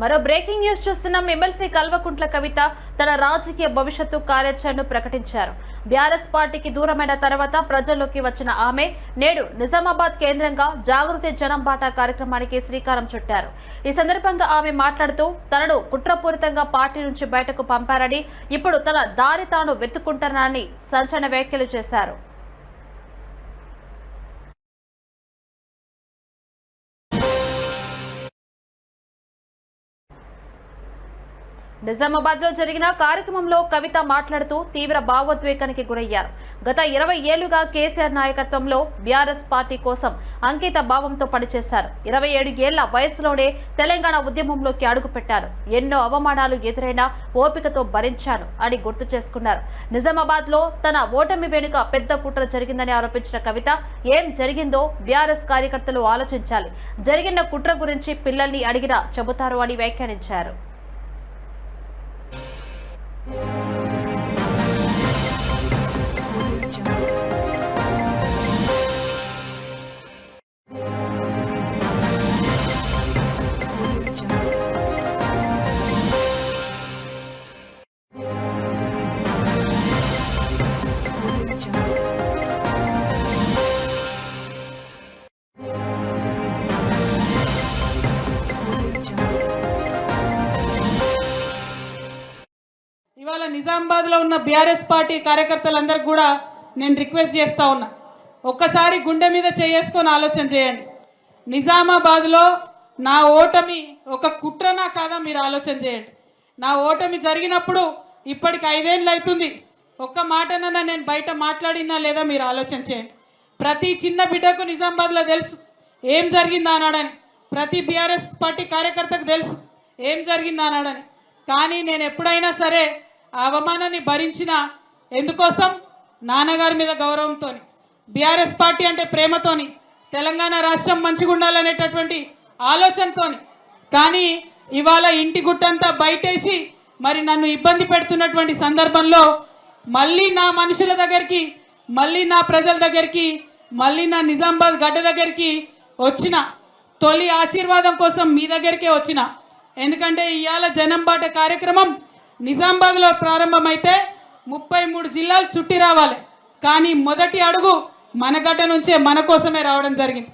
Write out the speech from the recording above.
మరో breaking news చూస్తున్నాం. MLC Kalvakuntla Kavitha తన రాజకీయ భవిష్యత్తు కార్యాచరణను ప్రకటించారు. బీఆర్ఎస్ పార్టీకి దూరమైన తర్వాత ప్రజల్లోకి వచ్చిన ఆమె నేడు నిజామాబాద్ కేంద్రంగా జాగృతి జనం బాట కార్యక్రమానికి శ్రీకారం చుట్టారు. ఈ సందర్భంగా ఆమె మాట్లాడుతూ తనను కుట్రపూరితంగా పార్టీ నుంచి బయటకు పంపారని ఇప్పుడు తన దారి తాను వెతుక్కుంటానని సంచలన వ్యాఖ్యలు చేశారు. నిజామాబాద్లో జరిగిన కార్యక్రమంలో కవిత మాట్లాడుతూ తీవ్ర భావోద్వేగానికి గురయ్యారు. గత ఇరవై ఏళ్ళుగా కేసీఆర్ నాయకత్వంలో బీఆర్ఎస్ పార్టీ కోసం అంకిత భావంతో పనిచేశారు. ఇరవై ఏడు ఏళ్ళ వయసులోనే తెలంగాణ ఉద్యమంలోకి అడుగుపెట్టారు. ఎన్నో అవమానాలు ఎదురైనా ఓపికతో భరించాను అని గుర్తు చేసుకున్నారు. నిజామాబాద్లో తన ఓటమి వెనుక పెద్ద కుట్ర జరిగిందని ఆరోపించిన కవిత ఏం జరిగిందో బీఆర్ఎస్ కార్యకర్తలు ఆలోచించాలి. జరిగిన కుట్ర గురించి పిల్లల్ని అడిగినా చెబుతారు అని వ్యాఖ్యానించారు. Yeah. ఇవాళ నిజామాబాద్లో ఉన్న బీఆర్ఎస్ పార్టీ కార్యకర్తలందరికీ కూడా నేను రిక్వెస్ట్ చేస్తా ఉన్నా. ఒక్కసారి గుండె మీద చేసుకొని ఆలోచన చేయండి. నిజామాబాద్లో నా ఓటమి ఒక కుట్రనా కాదా మీరు ఆలోచన చేయండి. నా ఓటమి జరిగినప్పుడు ఇప్పటికి ఐదేళ్ళు అవుతుంది ఒక్క మాటనన్నా నేను బయట మాట్లాడినా లేదా మీరు ఆలోచన చేయండి. ప్రతి చిన్న బిడ్డకు నిజామాబాద్లో తెలుసు ఏం జరిగిందా అన్నాడని ప్రతి బీఆర్ఎస్ పార్టీ కార్యకర్తకు తెలుసు ఏం జరిగిందా అన్నాడని కానీ నేను ఎప్పుడైనా సరే ఆ అవమానాన్ని భరించిన ఎందుకోసం? నాన్నగారి మీద గౌరవంతో బీఆర్ఎస్ పార్టీ అంటే ప్రేమతోని తెలంగాణ రాష్ట్రం మంచిగా ఉండాలనేటటువంటి ఆలోచనతోని. కానీ ఇవాళ ఇంటి గుట్టంతా బయటేసి మరి నన్ను ఇబ్బంది పెడుతున్నటువంటి సందర్భంలో మళ్ళీ నా మనుషుల దగ్గరికి మళ్ళీ నా ప్రజల దగ్గరికి మళ్ళీ నా నిజామాబాద్ గడ్డ దగ్గరికి వచ్చిన తొలి ఆశీర్వాదం కోసం మీ దగ్గరికే వచ్చిన. ఎందుకంటే ఇవాళ జనం బాట కార్యక్రమం నిజామాబాద్లో ప్రారంభమైతే ముప్పై మూడు జిల్లాలు చుట్టి రావాలి. కానీ మొదటి అడుగు మన గడ్డ నుంచే మన కోసమే రావడం జరిగింది.